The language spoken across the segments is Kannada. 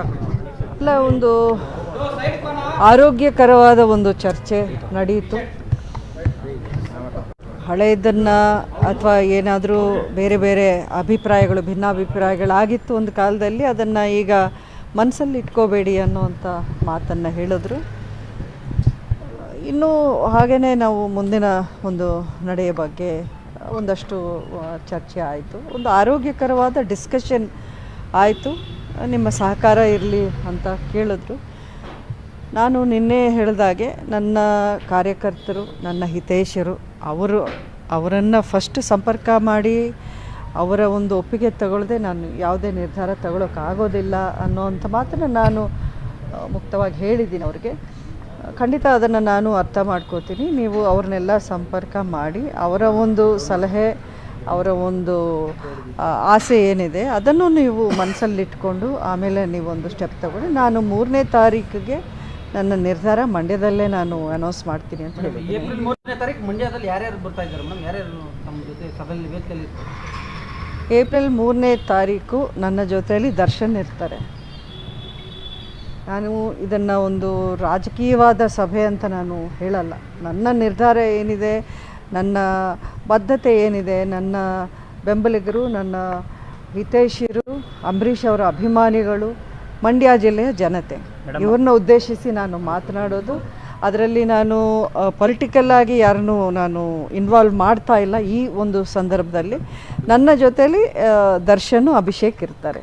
ಅಲ್ಲ, ಒಂದು ಆರೋಗ್ಯಕರವಾದ ಒಂದು ಚರ್ಚೆ ನಡೆಯಿತು ಹಳೆಯದನ್ನು ಅಥವಾ ಏನಾದರೂ ಬೇರೆ ಬೇರೆ ಅಭಿಪ್ರಾಯಗಳು, ಭಿನ್ನಾಭಿಪ್ರಾಯಗಳಾಗಿತ್ತು ಒಂದು ಕಾಲದಲ್ಲಿ, ಅದನ್ನು ಈಗ ಮನಸ್ಸಲ್ಲಿ ಇಟ್ಕೋಬೇಡಿ ಅನ್ನೋವಂಥ ಮಾತನ್ನು ಹೇಳಿದ್ರು. ಇನ್ನೂ ಹಾಗೆಯೇ ನಾವು ಮುಂದಿನ ಒಂದು ನಡೆಯ ಬಗ್ಗೆ ಒಂದಷ್ಟು ಚರ್ಚೆ ಆಯಿತು. ಒಂದು ಆರೋಗ್ಯಕರವಾದ ಡಿಸ್ಕಷನ್ ಆಯಿತು. ನಿಮ್ಮ ಸಹಕಾರ ಇರಲಿ ಅಂತ ಕೇಳಿದ್ರು. ನಾನು ನಿನ್ನೆ ಹೇಳಿದಾಗೆ ನನ್ನ ಕಾರ್ಯಕರ್ತರು, ನನ್ನ ಹಿತೈಷರು ಅವರು, ಅವರನ್ನು ಫಸ್ಟ್ ಸಂಪರ್ಕ ಮಾಡಿ ಅವರ ಒಂದು ಒಪ್ಪಿಗೆ ತಗೊಳ್ಳದೆ ನಾನು ಯಾವುದೇ ನಿರ್ಧಾರ ತಗೊಳ್ಳೋಕ್ಕಾಗೋದಿಲ್ಲ ಅನ್ನೋವಂಥ ಮಾತನ್ನು ನಾನು ಮುಕ್ತವಾಗಿ ಹೇಳಿದ್ದೀನಿ ಅವ್ರಿಗೆ. ಖಂಡಿತ ಅದನ್ನು ನಾನು ಅರ್ಥ ಮಾಡ್ಕೋತೀನಿ. ನೀವು ಅವ್ರನ್ನೆಲ್ಲ ಸಂಪರ್ಕ ಮಾಡಿ ಅವರ ಒಂದು ಸಲಹೆ ಅವರ ಒಂದು ಆಸೆ ಏನಿದೆ ಅದನ್ನು ನೀವು ಮನಸ್ಸಲ್ಲಿಟ್ಕೊಂಡು ಆಮೇಲೆ ನೀವು ಒಂದು ಸ್ಟೆಪ್ ತಗೊಂಡು ನಾನು ಮೂರನೇ ತಾರೀಕಿಗೆ ನನ್ನ ನಿರ್ಧಾರ ಮಂಡ್ಯದಲ್ಲೇ ನಾನು ಅನೌನ್ಸ್ ಮಾಡ್ತೀನಿ ಅಂತ ಹೇಳಿ ಏಪ್ರಿಲ್ ಮೂರನೇ ತಾರೀಕು ಮಂಡ್ಯದಲ್ಲಿ ಯಾರ್ಯಾರು ಬರ್ತಾ ಇದ್ದಾರೆ ಮೇಡಮ್ ಯಾರ್ಯಾರು ನಮ್ಮ ಜೊತೆ ಸಭೆಯಲ್ಲಿ ವೇದಿಕೆಯಲ್ಲಿ? ಏಪ್ರಿಲ್ ಮೂರನೇ ತಾರೀಕು ನನ್ನ ಜೊತೆಯಲ್ಲಿ ದರ್ಶನ್ ಇರ್ತಾರೆ. ನಾನು ಇದನ್ನು ಒಂದು ರಾಜಕೀಯವಾದ ಸಭೆ ಅಂತ ನಾನು ಹೇಳಲ್ಲ. ನನ್ನ ನಿರ್ಧಾರ ಏನಿದೆ ನನ್ನ ಬದ್ಧತೆ ಏನಿದೆ ನನ್ನ ಬೆಂಬಲಿಗರು ನನ್ನ ಹಿತೈಷಿರು ಅಂಬರೀಷ್ ಅವರ ಅಭಿಮಾನಿಗಳು ಮಂಡ್ಯ ಜಿಲ್ಲೆಯ ಜನತೆ. ಇವ್ರನ್ನ ಉದ್ದೇಶಿಸಿ ನಾನು ಮಾತನಾಡೋದು. ಅದರಲ್ಲಿ ನಾನು ಪೊಲಿಟಿಕಲ್ ಆಗಿ ಯಾರನ್ನೂ ನಾನು ಇನ್ವಾಲ್ವ್ ಮಾಡ್ತಾ ಇಲ್ಲ ಈ ಒಂದು ಸಂದರ್ಭದಲ್ಲಿ. ನನ್ನ ಜೊತೆಯಲ್ಲಿ ದರ್ಶನ್ ಅಭಿಷೇಕ್ ಇರ್ತಾರೆ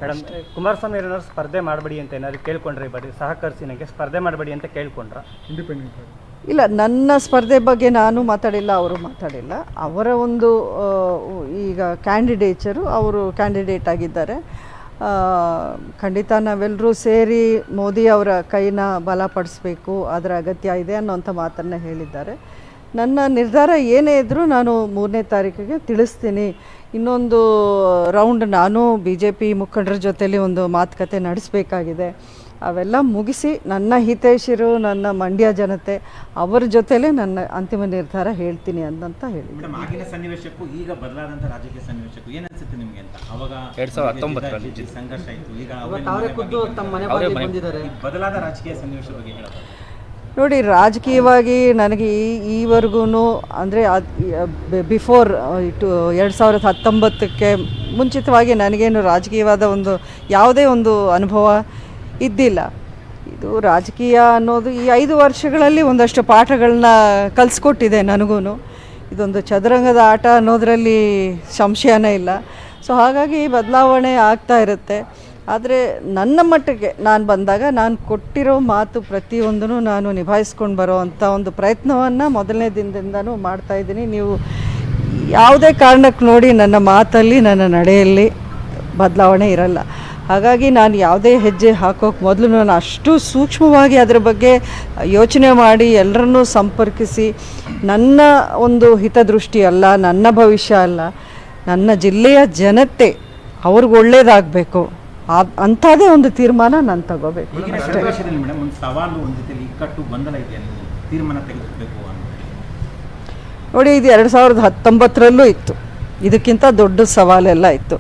ಕುಮಾರಸ್ವಾಮಿ ಸ್ಪರ್ಧೆ ಮಾಡಬೇಡಿ ಅಂತ ಏನಾದ್ರು ಕೇಳ್ಕೊಂಡ್ರಿ ಬರೀ? ಸಹಕರಿಸಿ ನನಗೆ ಸ್ಪರ್ಧೆ ಮಾಡಬೇಡಿ ಅಂತ ಕೇಳ್ಕೊಂಡ್ರ? ಇಲ್ಲ, ನನ್ನ ಸ್ಪರ್ಧೆ ಬಗ್ಗೆ ನಾನು ಮಾತಾಡಿಲ್ಲ, ಅವರು ಮಾತಾಡಿಲ್ಲ. ಅವರ ಒಂದು ಈಗ ಕ್ಯಾಂಡಿಡೇಚರು ಅವರು ಕ್ಯಾಂಡಿಡೇಟ್ ಆಗಿದ್ದಾರೆ. ಖಂಡಿತ ನಾವೆಲ್ಲರೂ ಸೇರಿ ಮೋದಿ ಅವರ ಕೈನ ಬಲಪಡಿಸ್ಬೇಕು ಅದರ ಅಗತ್ಯ ಇದೆ ಅನ್ನೋಂಥ ಮಾತನ್ನು ಹೇಳಿದ್ದಾರೆ. ನನ್ನ ನಿರ್ಧಾರ ಏನೇ ಇದ್ದರೂ ನಾನು ಮೂರನೇ ತಾರೀಕಿಗೆ ತಿಳಿಸ್ತೀನಿ. ಇನ್ನೊಂದು ರೌಂಡ್ ನಾನು ಬಿ ಜೆ ಪಿ ಮುಖಂಡರ ಜೊತೆಯಲ್ಲಿ ಒಂದು ಮಾತುಕತೆ ನಡೆಸಬೇಕಾಗಿದೆ. ಅವೆಲ್ಲ ಮುಗಿಸಿ ನನ್ನ ಹಿತೈಷಿರು ನನ್ನ ಮಂಡ್ಯ ಜನತೆ ಅವರ ಜೊತೆಲೇ ನನ್ನ ಅಂತಿಮ ನಿರ್ಧಾರ ಹೇಳ್ತೀನಿ ಅಂತ ಹೇಳಿ ಮೇಡಮ್ ಆಗಿನ ಸನ್ನಿವೇಶಕ್ಕೂ ಈಗ ಬದಲಾದಂತ ರಾಜಕೀಯ ಸನ್ನಿವೇಶಕ್ಕೂ ಏನ್ ಅನ್ಸುತ್ತೆ ನಿಮ್ಗೆ ಅಂತ? ಅವಾಗ ಎರಡ್ ಸಾವಿರದ ಹತ್ತೊಂಬತ್ತರಲ್ಲಿ. ಜಿದ್ದ- ಜಿದ್ದ ಸಂಘರ್ಷ ಇತ್ತು ಈಗ ಇವತ್ತು ಅವರೇ ತಮ್ಮ ಮನೆ ಬಾಗಿಲಿಗೆ ಬಂದಿದ್ದಾರೆ. ಈ ಬದಲಾದ ರಾಜಕೀಯ ಸನ್ನಿವೇಶ ಬಗ್ಗೆ ಹೇಳೋದು ನೋಡಿ ರಾಜಕೀಯವಾಗಿ ನನಗೆ ಈ ಈವರೆಗೂ ಅಂದರೆ ಬಿಫೋರ್ ಇಟ್ಟು ಎರಡು ಸಾವಿರದ ಹತ್ತೊಂಬತ್ತಕ್ಕೆ ಮುಂಚಿತವಾಗಿ ನನಗೇನು ರಾಜಕೀಯವಾದ ಒಂದು ಯಾವುದೇ ಒಂದು ಅನುಭವ ಇದ್ದಿಲ್ಲ. ಇದು ರಾಜಕೀಯ ಅನ್ನೋದು ಈ ಐದು ವರ್ಷಗಳಲ್ಲಿ ಒಂದಷ್ಟು ಪಾಠಗಳನ್ನ ಕಲಿಸ್ಕೊಟ್ಟಿದೆ ನನಗೂ ಇದೊಂದು ಚದುರಂಗದ ಆಟ ಅನ್ನೋದರಲ್ಲಿ ಸಂಶಯನೇ ಇಲ್ಲ. ಸೊ ಹಾಗಾಗಿ ಬದಲಾವಣೆ ಆಗ್ತಾ ಇರುತ್ತೆ. ಆದರೆ ನನ್ನ ಮಟ್ಟಿಗೆ ನಾನು ಬಂದಾಗ ನಾನು ಕೊಟ್ಟಿರೋ ಮಾತು ಪ್ರತಿಯೊಂದನ್ನು ನಾನು ನಿಭಾಯಿಸ್ಕೊಂಡು ಬರೋ ಅಂಥ ಒಂದು ಪ್ರಯತ್ನವನ್ನು ಮೊದಲನೇ ದಿನದಿಂದನೂ ಮಾಡ್ತಾ ಇದ್ದೀನಿ. ನೀವು ಯಾವುದೇ ಕಾರಣಕ್ಕೆ ನೋಡಿ ನನ್ನ ಮಾತಲ್ಲಿ, ನನ್ನ ನಡೆಯಲ್ಲಿ ಬದಲಾವಣೆ ಇರಲ್ಲ. ಹಾಗಾಗಿ ನಾನು ಯಾವುದೇ ಹೆಜ್ಜೆ ಹಾಕೋಕೆ ಮೊದಲು ನಾನು ಅಷ್ಟು ಸೂಕ್ಷ್ಮವಾಗಿ ಅದರ ಬಗ್ಗೆ ಯೋಚನೆ ಮಾಡಿ ಎಲ್ಲರನ್ನೂ ಸಂಪರ್ಕಿಸಿ ನನ್ನ ಒಂದು ಹಿತದೃಷ್ಟಿ ಅಲ್ಲ ನನ್ನ ಭವಿಷ್ಯ ಅಲ್ಲ ನನ್ನ ಜಿಲ್ಲೆಯ ಜನತೆ ಅವ್ರಿಗೆ ಒಳ್ಳೇದಾಗಬೇಕು. ಅಂಥದ್ದೇ ಒಂದು ತೀರ್ಮಾನ ನಾನು ತಗೋಬೇಕು. ನೋಡಿ ಇದು ಎರಡು ಸಾವಿರದ ಹತ್ತೊಂಬತ್ತರಲ್ಲೂ ಇತ್ತು. ಇದಕ್ಕಿಂತ ದೊಡ್ಡ ಸವಾಲೆಲ್ಲ ಇತ್ತು.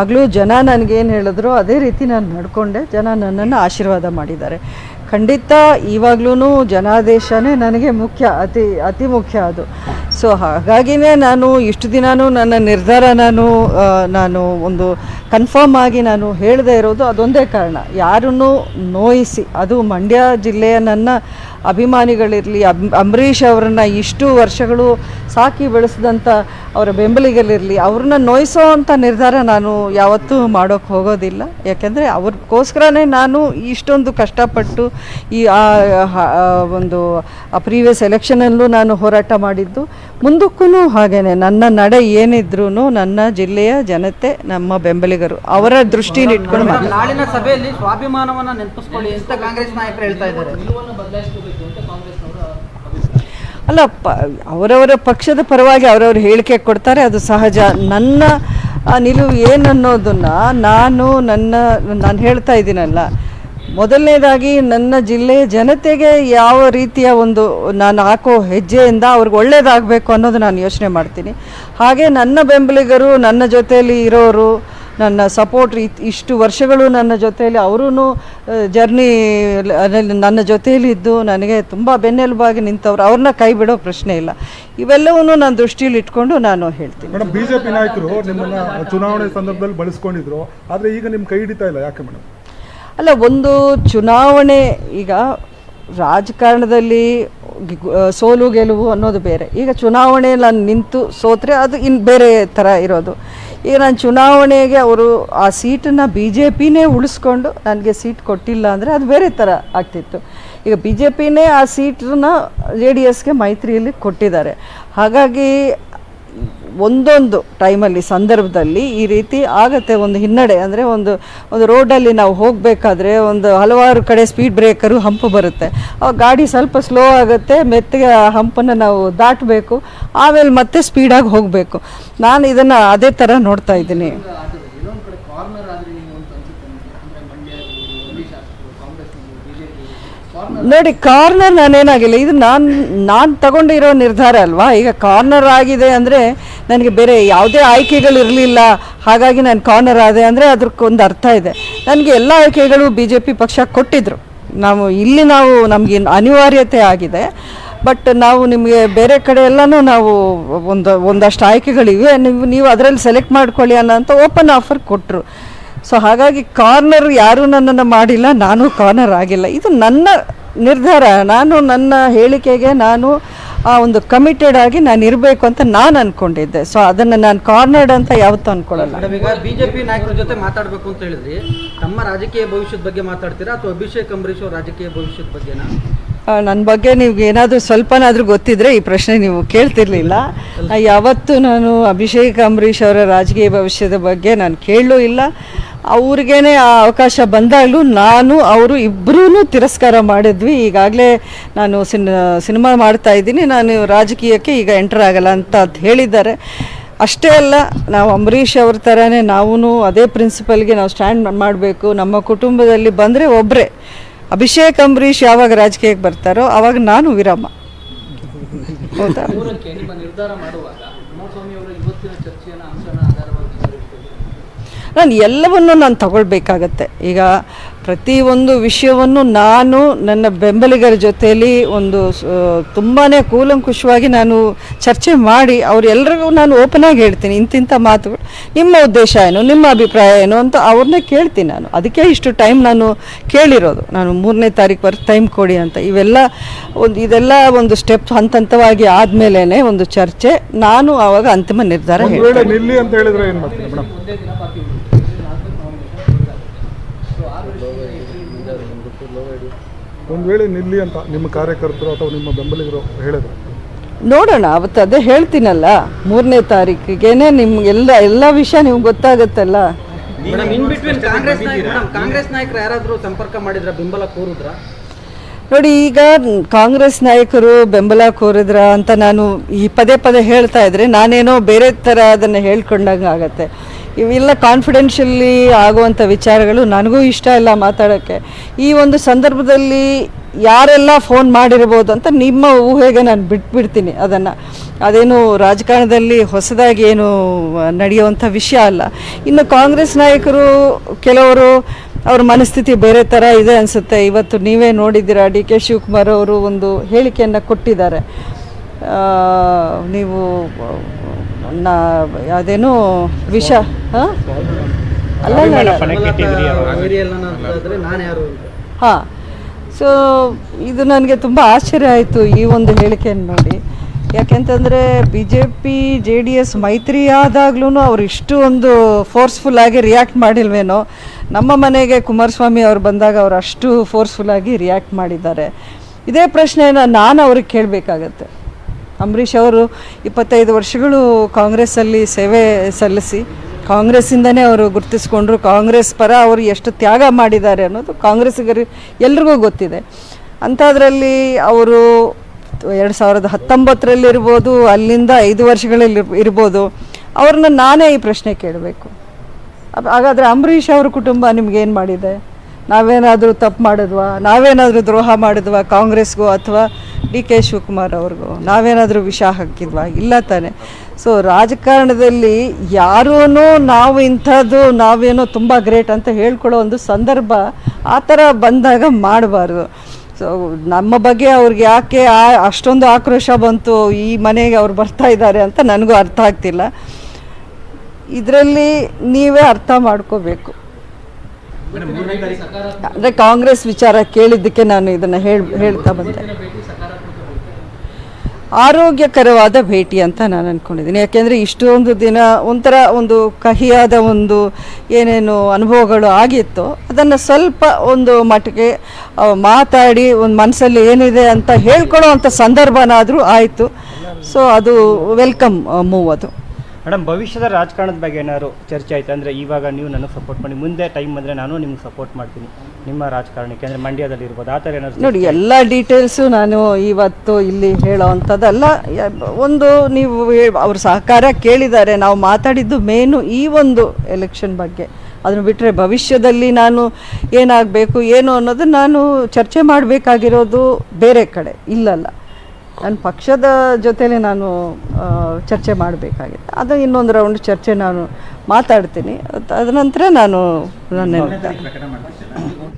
ಆಗಲೂ ಜನ ನನಗೇನು ಹೇಳಿದ್ರು, ಅದೇ ರೀತಿ ನಾನು ನಡ್ಕೊಂಡೆ, ಜನ ನನ್ನನ್ನು ಆಶೀರ್ವಾದ ಮಾಡಿದ್ದಾರೆ. ಖಂಡಿತ ಇವಾಗ್ಲೂ ಜನಾದೇಶನೇ ನನಗೆ ಮುಖ್ಯ, ಅತಿ ಅತಿ ಮುಖ್ಯ ಅದು. ಸೊ ಹಾಗಾಗಿನೇ ನಾನು ಇಷ್ಟು ದಿನಾನೂ ನನ್ನ ನಿರ್ಧಾರ ನಾನು ನಾನು ಒಂದು ಕನ್ಫರ್ಮ್ ಆಗಿ ನಾನು ಹೇಳದೇ ಇರೋದು ಅದೊಂದೇ ಕಾರಣ. ಯಾರನ್ನು ನೋಯಿಸಿ, ಅದು ಮಂಡ್ಯ ಜಿಲ್ಲೆಯ ನನ್ನ ಅಭಿಮಾನಿಗಳಿರಲಿ ಅಬ್ ಅಂಬರೀಷ್ ಅವರನ್ನು ಇಷ್ಟು ವರ್ಷಗಳು ಸಾಕಿ ಬೆಳೆಸಿದಂಥ ಅವರ ಬೆಂಬಲಿಗರಿರಲಿ, ಅವ್ರನ್ನ ನೋಯಿಸೋ ಅಂಥ ನಿರ್ಧಾರ ನಾನು ಯಾವತ್ತೂ ಮಾಡೋಕ್ಕೆ ಹೋಗೋದಿಲ್ಲ. ಯಾಕೆಂದರೆ ಅವ್ರಿಗೋಸ್ಕರನೇ ನಾನು ಇಷ್ಟೊಂದು ಕಷ್ಟಪಟ್ಟು ಈ, ಆ ಒಂದು ಪ್ರೀವಿಯಸ್ ಎಲೆಕ್ಷನಲ್ಲೂ ನಾನು ಹೋರಾಟ ಮಾಡಿದ್ದು. ಮುಂದಕ್ಕೂ ಹಾಗೇನೆ ನನ್ನ ನಡೆ ಏನಿದ್ರು ನನ್ನ ಜಿಲ್ಲೆಯ ಜನತೆ ನಮ್ಮ ಬೆಂಬಲಿಗರು. ಅವರ ದೃಷ್ಟಿನ ಇಟ್ಕೊಂಡು ನಾಳಿನ ಸಭೆಯಲ್ಲಿ ಸ್ವಾಭಿಮಾನವನ್ನ ನೆನಪಿಸ್ಕೊಳ್ಳಿ ಅಂತ ಕಾಂಗ್ರೆಸ್ ನಾಯಕರು ಹೇಳ್ತಾ ಇದ್ದಾರೆ. ಅಲ್ಲ ಪ ಅವರವರ ಪಕ್ಷದ ಪರವಾಗಿ ಅವರವರು ಹೇಳಿಕೆ ಕೊಡ್ತಾರೆ ಅದು ಸಹಜ. ನನ್ನ ನಿಲುವು ಏನನ್ನೋದನ್ನು ನಾನು ನನ್ನ ನಾನು ಹೇಳ್ತಾ ಇದ್ದೀನಲ್ಲ ಮೊದಲನೇದಾಗಿ ನನ್ನ ಜಿಲ್ಲೆಯ ಜನತೆಗೆ ಯಾವ ರೀತಿಯ ಒಂದು ನಾನು ಹಾಕೋ ಹೆಜ್ಜೆಯಿಂದ ಅವ್ರಿಗೆ ಒಳ್ಳೇದಾಗಬೇಕು ಅನ್ನೋದು ನಾನು ಯೋಚನೆ ಮಾಡ್ತೀನಿ. ಹಾಗೆ ನನ್ನ ಬೆಂಬಲಿಗರು, ನನ್ನ ಜೊತೆಯಲ್ಲಿ ಇರೋರು, ನನ್ನ ಸಪೋರ್ಟ್ ಇಷ್ಟು ವರ್ಷಗಳು ನನ್ನ ಜೊತೆಯಲ್ಲಿ ಅವರೂ ಜರ್ನಿ ನನ್ನ ಜೊತೆಯಲ್ಲಿ ಇದ್ದು ನನಗೆ ತುಂಬ ಬೆನ್ನೆಲುಬಾಗಿ ನಿಂತವ್ರು. ಅವ್ರನ್ನ ಕೈ ಬಿಡೋ ಪ್ರಶ್ನೆ ಇಲ್ಲ. ಇವೆಲ್ಲವೂ ನಾನು ದೃಷ್ಟಿಯಲ್ಲಿ ಇಟ್ಕೊಂಡು ನಾನು ಹೇಳ್ತೀನಿ. ಮೇಡಮ್, ಬಿಜೆಪಿ ನಾಯಕರು ನಿಮ್ಮನ್ನ ಚುನಾವಣೆ ಸಂದರ್ಭದಲ್ಲಿ ಬಳಸ್ಕೊಂಡಿದ್ರು. ಆದರೆ ಈಗ ನಿಮ್ಮ ಕೈ ಹಿಡಿತಾ ಇಲ್ಲ. ಯಾಕೆ ಮೇಡಮ್? ಅಲ್ಲ, ಒಂದು ಚುನಾವಣೆ ಈಗ ರಾಜಕಾರಣದಲ್ಲಿ ಸೋಲು ಗೆಲುವು ಅನ್ನೋದು ಬೇರೆ. ಈಗ ಚುನಾವಣೆ ನಾನು ನಿಂತು ಸೋತ್ರೆ ಅದು ಇನ್ನು ಬೇರೆ ಥರ ಇರೋದು. ಈಗ ನಾನು ಚುನಾವಣೆಗೆ ಅವರು ಆ ಸೀಟನ್ನು ಬಿ ಜೆ ಪಿನೇ ಉಳಿಸ್ಕೊಂಡು ನನಗೆ ಸೀಟ್ ಕೊಟ್ಟಿಲ್ಲ ಅಂದರೆ ಅದು ಬೇರೆ ಥರ ಆಗ್ತಿತ್ತು. ಈಗ ಬಿ ಜೆ ಪಿನೇ ಆ ಸೀಟನ್ನ ಜೆ ಡಿ ಎಸ್ಗೆ ಮೈತ್ರಿಯಲ್ಲಿ ಕೊಟ್ಟಿದ್ದಾರೆ. ಹಾಗಾಗಿ ಒಂದೊಂದು ಟೈಮಲ್ಲಿ ಸಂದರ್ಭದಲ್ಲಿ ಈ ರೀತಿ ಆಗತ್ತೆ ಒಂದು ಹಿನ್ನಡೆ. ಅಂದರೆ ಒಂದು ಒಂದು ರೋಡಲ್ಲಿ ನಾವು ಹೋಗಬೇಕಾದ್ರೆ ಒಂದು ಹಲವಾರು ಕಡೆ ಸ್ಪೀಡ್ ಬ್ರೇಕರು ಹಂಪು ಬರುತ್ತೆ. ಆ ಗಾಡಿ ಸ್ವಲ್ಪ ಸ್ಲೋ ಆಗುತ್ತೆ, ಮೆತ್ತಗೆ ಆ ಹಂಪನ್ನು ನಾವು ದಾಟಬೇಕು, ಆಮೇಲೆ ಮತ್ತೆ ಸ್ಪೀಡಾಗಿ ಹೋಗಬೇಕು. ನಾನು ಇದನ್ನು ಅದೇ ಥರ ನೋಡ್ತಾ ಇದ್ದೀನಿ ಇನ್ನೊಂದು ಕಡೆ ಕಾರ್ನರ್ ಆದ್ರೆ ನೀವು ಅಂತ ಅನ್ಸುತ್ತೆ ನಿಮ್ಗೆ? ಅಂದ್ರೆ ಮಂಡ್ಯ ಇಲ್ಲಿ ಶಾಸಕರು ಕಾಂಗ್ರೆಸ್ ಬಿಜೆಪಿ ಕಾರ್ನರ್ ನೋಡಿ ಕಾರ್ನರ್ ನಾನೇನಾಗಿಲ್ಲ. ಇದು ನಾನು ನಾನು ತಗೊಂಡಿರೋ ನಿರ್ಧಾರ ಅಲ್ವಾ? ಈಗ ಕಾರ್ನರ್ ಆಗಿದೆ ಅಂದರೆ ನನಗೆ ಬೇರೆ ಯಾವುದೇ ಆಯ್ಕೆಗಳಿರಲಿಲ್ಲ. ಹಾಗಾಗಿ ನಾನು ಕಾರ್ನರ್ ಆದೆ ಅಂದರೆ ಅದಕ್ಕೊಂದು ಅರ್ಥ ಇದೆ. ನನಗೆ ಎಲ್ಲ ಆಯ್ಕೆಗಳು ಬಿ ಜೆ ಪಿ ಪಕ್ಷ ಕೊಟ್ಟಿದ್ರು. ನಾವು, ಇಲ್ಲಿ ನಾವು ನಮಗೆ ಅನಿವಾರ್ಯತೆ ಆಗಿದೆ. ಬಟ್ ನಾವು ನಿಮಗೆ ಬೇರೆ ಕಡೆ ಎಲ್ಲನೂ ನಾವು ಒಂದು, ಒಂದಷ್ಟು ಆಯ್ಕೆಗಳಿವೆ. ನೀವು ನೀವು ಅದರಲ್ಲಿ ಸೆಲೆಕ್ಟ್ ಮಾಡ್ಕೊಳ್ಳಿ ಅಂತ ಓಪನ್ ಆಫರ್ ಕೊಟ್ಟರು ಸೊ ಹಾಗಾಗಿ ಕಾರ್ನರ್ ಯಾರೂ ನನ್ನನ್ನು ಮಾಡಿಲ್ಲ, ನಾನು ಕಾರ್ನರ್ ಆಗಿಲ್ಲ. ಇದು ನನ್ನ ನಿರ್ಧಾರ. ನಾನು ನನ್ನ ಹೇಳಿಕೆಗೆ ನಾನು, ಆ, ಒಂದು ಕಮಿಟೆಡ್ ಆಗಿ ನಾನು ಇರಬೇಕು ಅಂತ ನಾನು ಅನ್ಕೊಂಡಿದ್ದೆ. ಸೊ ಅದನ್ನು ನಾನು ಕಾರ್ನರ್ಡ್ ಅಂತ ಯಾವತ್ತೂ ಅನ್ಕೊಳ್ಳಲ್ಲ. ಈಗ ಬಿಜೆಪಿ ನಾಯಕರ ಜೊತೆ ಮಾತಾಡಬೇಕು ಅಂತ ಹೇಳಿದ್ರಿ. ತಮ್ಮ ರಾಜಕೀಯ ಭವಿಷ್ಯದ ಬಗ್ಗೆ ಮಾತಾಡ್ತೀರಾ? ಅಥವಾ ಅಭಿಷೇಕ್ ಅಂಬರೀಶ್ ರಾಜಕೀಯ ಭವಿಷ್ಯದ ಬಗ್ಗೆನಾ? ನನ್ನ ಬಗ್ಗೆ ನಿಮ್ಗೆ ಏನಾದರೂ ಸ್ವಲ್ಪನಾದರೂ ಗೊತ್ತಿದ್ರೆ ಈ ಪ್ರಶ್ನೆ ನೀವು ಕೇಳ್ತಿರ್ಲಿಲ್ಲ. ಯಾವತ್ತೂ ನಾನು ಅಭಿಷೇಕ್ ಅಂಬರೀಷ್ ಅವರ ರಾಜಕೀಯ ಭವಿಷ್ಯದ ಬಗ್ಗೆ ನಾನು ಕೇಳಲೂ ಇಲ್ಲ. ಅವ್ರಿಗೇನೆ ಆ ಅವಕಾಶ ಬಂದಾಗಲೂ ನಾನು, ಅವರು ಇಬ್ಬರೂ ತಿರಸ್ಕಾರ ಮಾಡಿದ್ವಿ. ಈಗಾಗಲೇ ನಾನು ಸಿನ್, ಸಿನಿಮಾ ಮಾಡ್ತಾ ಇದ್ದೀನಿ. ನಾನು ರಾಜಕೀಯಕ್ಕೆ ಈಗ ಎಂಟರ್ ಆಗಲ್ಲ ಅಂತ ಹೇಳಿದ್ದಾರೆ. ಅಷ್ಟೇ ಅಲ್ಲ, ನಾವು ಅಂಬರೀಷ್ ಅವ್ರ ಥರನೇ ನಾವೂ ಅದೇ ಪ್ರಿನ್ಸಿಪಲ್ಗೆ ನಾವು ಸ್ಟ್ಯಾಂಡ್ ಮಾಡಬೇಕು. ನಮ್ಮ ಕುಟುಂಬದಲ್ಲಿ ಬಂದರೆ ಒಬ್ಬರೇ ಅಭಿಷೇಕ್ ಅಂಬರೀಷ್ ಯಾವಾಗ ರಾಜಕೀಯಕ್ಕೆ ಬರ್ತಾರೋ ಅವಾಗ ನಾನು ವಿರಾಮ. ಹೌದಾ. ನಾನು ಎಲ್ಲವನ್ನೂ ನಾನು ತಗೊಳ್ಬೇಕಾಗತ್ತೆ. ಈಗ ಪ್ರತಿಯೊಂದು ವಿಷಯವನ್ನು ನಾನು ನನ್ನ ಬೆಂಬಲಿಗರ ಜೊತೆಯಲ್ಲಿ ಒಂದು ತುಂಬಾ ಕೂಲಂಕುಷವಾಗಿ ನಾನು ಚರ್ಚೆ ಮಾಡಿ ಅವರೆಲ್ಲರಿಗೂ ನಾನು ಓಪನ್ ಆಗಿ ಹೇಳ್ತೀನಿ. ಇಂತಿಂಥ ಮಾತುಗಳು ನಿಮ್ಮ ಉದ್ದೇಶ ಏನು ನಿಮ್ಮ ಅಭಿಪ್ರಾಯ ಏನು ಅಂತ ಅವ್ರನ್ನೇ ಕೇಳ್ತೀನಿ ನಾನು. ಅದಕ್ಕೆ ಇಷ್ಟು ಟೈಮ್ ನಾನು ಕೇಳಿರೋದು. ನಾನು ಮೂರನೇ ತಾರೀಕು ಟೈಮ್ ಕೊಡಿ ಅಂತ. ಇವೆಲ್ಲ ಒಂದು ಇದೆಲ್ಲ ಒಂದು ಸ್ಟೆಪ್ ಹಂತ ಹಂತವಾಗಿ ಆದಮೇಲೆ ಒಂದು ಚರ್ಚೆ. ನಾನು ಆವಾಗ ಅಂತಿಮ ನಿರ್ಧಾರ ಹೇಳ್ತೀನಿ ವೇಳೆ ನಿಲ್ಲಿ ಅಂತ ಹೇಳಿದ್ರೆ ಏನ್ ಮಾಡ್ತೀರಾ ಮೇಡಮ್ ಒಂದೇ ದಿನ ಬಾಕಿ ಉಳಿದಿದೆ. ನಾಲ್ಕು nomination ಸೊ ಆರು ಒಂದ್ ವೇಳೆ ನಿಲ್ಲಿ ಅಂತ ನಿಮ್ಮ ಕಾರ್ಯಕರ್ತರು ಅಥವಾ ನಿಮ್ಮ ಬೆಂಬಲಿಗರು ಹೇಳಿದ್ರು. ನೋಡೋಣ ಅವತ್ತು ಅದೇ ಹೇಳ್ತೀನಲ್ಲ ಮೂರನೇ ತಾರೀಕಿಗೆನೆ ನಿಮ್ಗೆ ಎಲ್ಲ ಎಲ್ಲ ವಿಷಯ ನಿಮ್ಗೆ ಗೊತ್ತಾಗತ್ತಲ್ಲ? ಕಾಂಗ್ರೆಸ್ ನಾಯಕರು ಯಾರಾದರೂ ಸಂಪರ್ಕ ಮಾಡಿದ್ರ ಬೆಂಬಲ ಕೋರಿದ್ರ? ನೋಡಿ ಈಗ ಕಾಂಗ್ರೆಸ್ ನಾಯಕರು ಬೆಂಬಲ ಕೋರಿದ್ರ ಅಂತ ನಾನು ಈ ಪದೇ ಪದೇ ಹೇಳ್ತಾ ಇದ್ರೆ ನಾನೇನೋ ಬೇರೆ ಥರ ಅದನ್ನು ಹೇಳ್ಕೊಂಡಂಗೆ ಆಗತ್ತೆ ಇವೆಲ್ಲ ಕಾನ್ಫಿಡೆನ್ಷಿಯಲಿ ಆಗುವಂಥ ವಿಚಾರಗಳು ನನಗೂ ಇಷ್ಟ ಇಲ್ಲ ಮಾತಾಡೋಕ್ಕೆ. ಈ ಒಂದು ಸಂದರ್ಭದಲ್ಲಿ ಯಾರೆಲ್ಲ ಫೋನ್ ಮಾಡಿರ್ಬೋದು ಅಂತ ನಿಮ್ಮ ಊಹೆಗೆ ನಾನು ಬಿಟ್ಬಿಡ್ತೀನಿ ಅದನ್ನು. ಅದೇನು ರಾಜಕಾರಣದಲ್ಲಿ ಹೊಸದಾಗಿ ಏನು ನಡೆಯುವಂಥ ವಿಷಯ ಅಲ್ಲ. ಇನ್ನು ಕಾಂಗ್ರೆಸ್ ನಾಯಕರು ಕೆಲವರು ಅವ್ರ ಮನಸ್ಥಿತಿ ಬೇರೆ ಥರ ಇದೆ ಅನಿಸುತ್ತೆ. ಇವತ್ತು ನೀವೇ ನೋಡಿದ್ದೀರಾ ಡಿ ಕೆ ಶಿವಕುಮಾರ್ ಅವರು ಒಂದು ಹೇಳಿಕೆಯನ್ನು ಕೊಟ್ಟಿದ್ದಾರೆ. ನೀವು ಅದೇನು ವಿಷ, ಹಾಂ? ಅಲ್ಲ ಹಾಂ. ಸೊ ಇದು ನನಗೆ ತುಂಬ ಆಶ್ಚರ್ಯ ಆಯಿತು ಈ ಒಂದು ಹೇಳಿಕೆಯನ್ನು ನೋಡಿ. ಯಾಕೆಂತಂದರೆ B J P J D S ಮೈತ್ರಿ ಆದಾಗ್ಲೂ ಅವ್ರು ಇಷ್ಟು ಒಂದು ಫೋರ್ಸ್ಫುಲ್ಲಾಗಿ ರಿಯಾಕ್ಟ್ ಮಾಡಿಲ್ವೇನೋ, ನಮ್ಮ ಮನೆಗೆ ಕುಮಾರಸ್ವಾಮಿ ಅವ್ರು ಬಂದಾಗ ಅವ್ರು ಅಷ್ಟು ಫೋರ್ಸ್ಫುಲ್ಲಾಗಿ ರಿಯಾಕ್ಟ್ ಮಾಡಿದ್ದಾರೆ. ಇದೇ ಪ್ರಶ್ನೆಯನ್ನು ನಾನು ಅವ್ರಿಗೆ ಕೇಳಬೇಕಾಗತ್ತೆ. ಅಂಬರೀಷ್ ಅವರು ಇಪ್ಪತ್ತೈದು ವರ್ಷಗಳು ಕಾಂಗ್ರೆಸ್ಸಲ್ಲಿ ಸೇವೆ ಸಲ್ಲಿಸಿ, ಕಾಂಗ್ರೆಸ್ಸಿಂದನೇ ಅವರು ಗುರುತಿಸ್ಕೊಂಡ್ರು, ಕಾಂಗ್ರೆಸ್ ಪರ ಅವರು ಎಷ್ಟು ತ್ಯಾಗ ಮಾಡಿದ್ದಾರೆ ಅನ್ನೋದು ಕಾಂಗ್ರೆಸ್ಸಿಗರು ಎಲ್ರಿಗೂ ಗೊತ್ತಿದೆ. ಅಂಥದ್ರಲ್ಲಿ ಅವರು ಎರಡು ಸಾವಿರದ ಹತ್ತೊಂಬತ್ತರಲ್ಲಿರ್ಬೋದು, ಅಲ್ಲಿಂದ ಐದು ವರ್ಷಗಳಲ್ಲಿ ಇರ್ಬೋದು, ಅವ್ರನ್ನ ನಾನೇ ಈ ಪ್ರಶ್ನೆ ಕೇಳಬೇಕು. ಹಾಗಾದರೆ ಅಂಬರೀಷ್ ಅವ್ರ ಕುಟುಂಬ ನಿಮ್ಗೇನು ಮಾಡಿದೆ? ನಾವೇನಾದರೂ ತಪ್ಪು ಮಾಡಿದ್ವಾ? ನಾವೇನಾದರೂ ದ್ರೋಹ ಮಾಡಿದ್ವಾ ಕಾಂಗ್ರೆಸ್ಗೂ ಅಥವಾ ಡಿ ಕೆ ಶಿವಕುಮಾರ್ ಅವ್ರಿಗೂ ನಾವೇನಾದರೂ ವಿಷ ಹಾಕಿದ್ವಾ? ಇಲ್ಲ ತಾನೆ. ಸೊ ರಾಜಕಾರಣದಲ್ಲಿ ಯಾರೂ ನಾವು ಇಂಥದ್ದು ನಾವೇನೋ ತುಂಬ ಗ್ರೇಟ್ ಅಂತ ಹೇಳ್ಕೊಳ್ಳೋ ಒಂದು ಸಂದರ್ಭ ಆ ಥರ ಬಂದಾಗ ಮಾಡಬಾರ್ದು. ಸೊ ನಮ್ಮ ಬಗ್ಗೆ ಅವ್ರಿಗೆ ಯಾಕೆ ಆ ಅಷ್ಟೊಂದು ಆಕ್ರೋಶ ಬಂತು ಈ ಮನೆಗೆ ಅವ್ರು ಬರ್ತಾ ಇದ್ದಾರೆ ಅಂತ ನನಗೂ ಅರ್ಥ ಆಗ್ತಿಲ್ಲ. ಇದರಲ್ಲಿ ನೀವೇ ಅರ್ಥ ಮಾಡ್ಕೋಬೇಕು. ಅಂದರೆ ಕಾಂಗ್ರೆಸ್ ವಿಚಾರ ಕೇಳಿದ್ದಕ್ಕೆ ನಾನು ಇದನ್ನು ಹೇಳ್ ಹೇಳ್ತಾ ಬಂದೆ. ಆರೋಗ್ಯಕರವಾದ ಭೇಟಿ ಅಂತ ನಾನು ಅಂದ್ಕೊಂಡಿದ್ದೀನಿ ಯಾಕೆಂದರೆ ಇಷ್ಟೊಂದು ದಿನ ಒಂಥರ ಒಂದು ಕಹಿಯಾದ ಒಂದು ಏನೇನು ಅನುಭವಗಳು ಆಗಿತ್ತು. ಅದನ್ನು ಸ್ವಲ್ಪ ಒಂದು ಮಟ್ಟಿಗೆ ಮಾತಾಡಿ, ಒಂದು ಮನಸ್ಸಲ್ಲಿ ಏನಿದೆ ಅಂತ ಹೇಳ್ಕೊಳ್ಳೋ ಅಂಥ ಸಂದರ್ಭನಾದರೂ ಆಯಿತು. ಸೊ ಅದು ವೆಲ್ಕಮ್ ಮೂವ್ ಅದು. ಮೇಡಮ್ ಭವಿಷ್ಯದ ರಾಜಕಾರಣದ ಬಗ್ಗೆ ಏನಾದ್ರು ಚರ್ಚೆ ಆಯ್ತು? ಅಂದರೆ ಇವಾಗ ನೀವು ನನಗೆ ಸಪೋರ್ಟ್ ಮಾಡಿ ಮುಂದೆ ಟೈಮ್ ಬಂದರೆ ನಾನು ನಿಮ್ಗೆ ಸಪೋರ್ಟ್ ಮಾಡ್ತೀನಿ. ನಿಮ್ಮ ರಾಜಕಾರಣಕ್ಕೆ ಅಂದರೆ ಮಂಡ್ಯದಲ್ಲಿ ಇರ್ಬೋದು ಆ ಥರ ಏನಾದ್ರು ನೋಡಿ ಎಲ್ಲ ಡೀಟೇಲ್ಸು ನಾನು ಇವತ್ತು ಇಲ್ಲಿ ಹೇಳೋ ಅಂಥದ್ದಲ್ಲ ಒಂದು ನೀವು ಅವ್ರ ಸಹಕಾರ ಕೇಳಿದ್ದಾರೆ ನಾವು ಮಾತಾಡಿದ್ದು ಮೇನು ಈ ಒಂದು ಎಲೆಕ್ಷನ್ ಬಗ್ಗೆ. ಅದನ್ನು ಬಿಟ್ಟರೆ ಭವಿಷ್ಯದಲ್ಲಿ ನಾನು ಏನಾಗಬೇಕು ಏನು ಅನ್ನೋದು ನಾನು ಚರ್ಚೆ ಮಾಡಬೇಕಾಗಿರೋದು ಬೇರೆ ಕಡೆ ಇಲ್ಲಲ್ಲ. ನನ್ನ ಪಕ್ಷದ ಜೊತೇಲಿ ನಾನು ಚರ್ಚೆ ಮಾಡಬೇಕಾಗಿತ್ತು. ಅದು ಇನ್ನೊಂದು ರೌಂಡ್ ಚರ್ಚೆ ನಾನು ಮಾತಾಡ್ತೀನಿ. ಅದನಂತರ ಅದ ನಂತರ ನಾನು ನನ್ನ